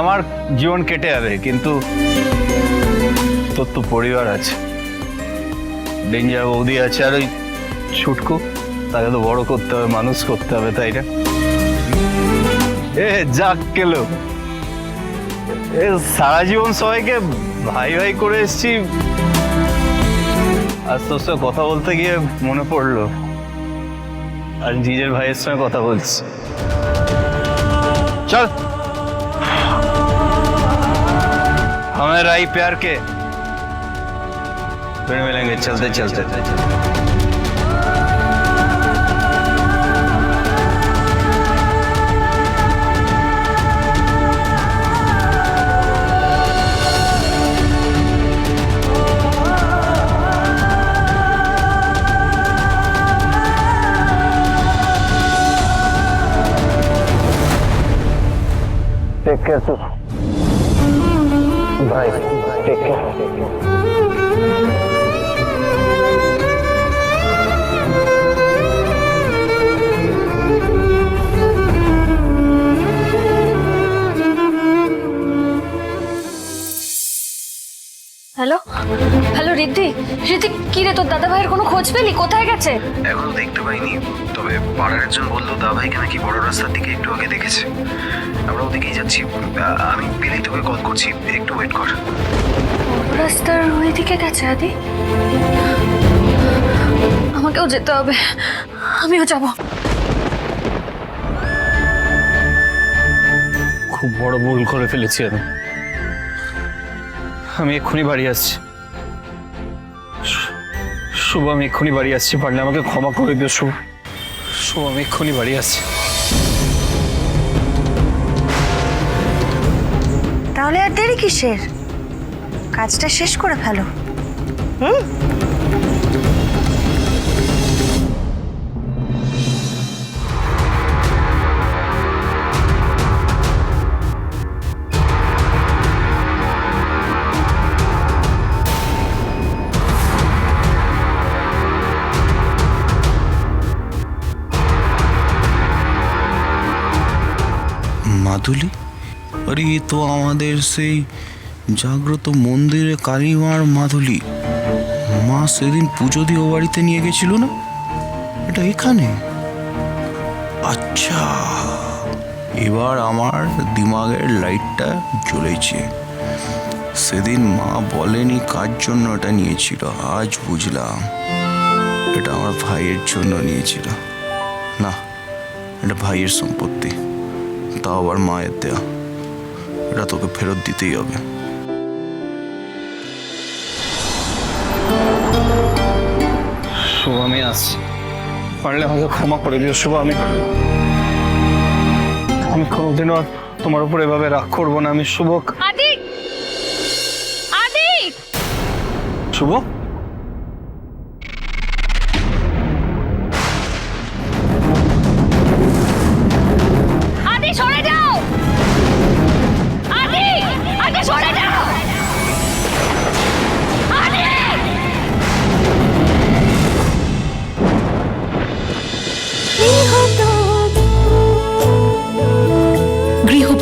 আমার জীবন কেটে যাবে, কিন্তু তোর তো পরিবার আছে। ডেঞ্জার বৌদি আছে আর ওই ছুটকু, তাকে তো বড় করতে হবে, মানুষ করতে হবে, তাই না? এ, যাক গেলো এ, সারা জীবন সবাইকে ভাই ভাই করে এসছি। আজ তোর সঙ্গে কথা বলতে গিয়ে মনে পড়ল, আর নিজের ভাইয়ের সঙ্গে কথা বলছি। চল। हमें आई प्यार के। फिर मिलेंगे चलते चलते। टेक केयर तू Bye. Take care. Hello? Hello Riddhi Riddhi কি রে তোর দাদা ভাইয়ের কোনো খোঁজ পেলি? কোথায় গেছে? এখনও দেখতে পাইনি। তবে পাড়ার একজন বলল দাদাভাইকে নাকি বড় রাস্তার দিকে একটু আগে দেখেছে। আমরা ওদিকেই যাচ্ছি। আমি পেলেই তোকে কল করছি। একটু ওয়েট কর। রাস্তার ওইদিকে গেছে আদি? আমাকেও যেতে হবে। আমিও যাব। খুব বড় ভুল করে ফেলেছি আমি। আমি এক্ষুনি বাড়ি আসছি। শুভ, আমি এক্ষুনি বাড়ি আসছি। পারলে আমাকে ক্ষমা করে দিও, শুভ। শুভ, আমি এক্ষুনি বাড়ি আসছি। তাহলে আর দেরি কিসের? কাজটা শেষ করে ফেলো। মাধুলি আরে, এ তো আমাদের সেই জাগ্রত মন্দিরে কালীমার মাধুলি মা সেদিন পুজো দিয়ে ও বাড়িতে নিয়ে গেছিল না? এটা এখানে? আচ্ছা এবার আমার দিমাগের লাইটটা জ্বলেছে। সেদিন মা বলেনি কার জন্য এটা নিয়েছিল, আজ বুঝলাম। এটা আমার ভাইয়ের জন্য নিয়েছিল। না, এটা ভাইয়ের সম্পত্তি। তাও আবার মায়ের দেয়া। এটা তোকে ফেরত দিতেই হবে। শুভ আমি আসছি। পারলে আমাকে ক্ষমা করে দিও শুভ আমি আমি কোনোদিনও আর তোমার উপর এভাবে রাগ করব না। আমি শুভ আদি আদি শুভ?